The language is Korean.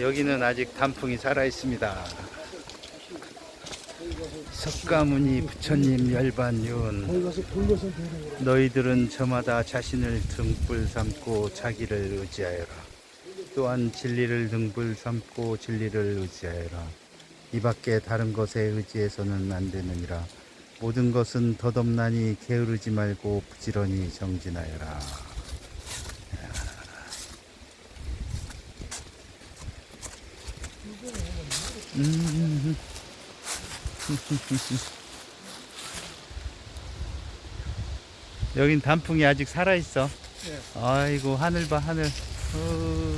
여기는 아직 단풍이 살아 있습니다. 석가모니 부처님 열반윤. 너희들은 저마다 자신을 등불 삼고 자기를 의지하여라. 또한 진리를 등불 삼고 진리를 의지하여라. 이 밖에 다른 것에 의지해서는 안 되느니라. 모든 것은 덧없나니 게으르지 말고 부지런히 정진하여라. 음. 여긴 단풍이 아직 살아있어. 예. 아이고, 하늘 봐, 하늘. 어,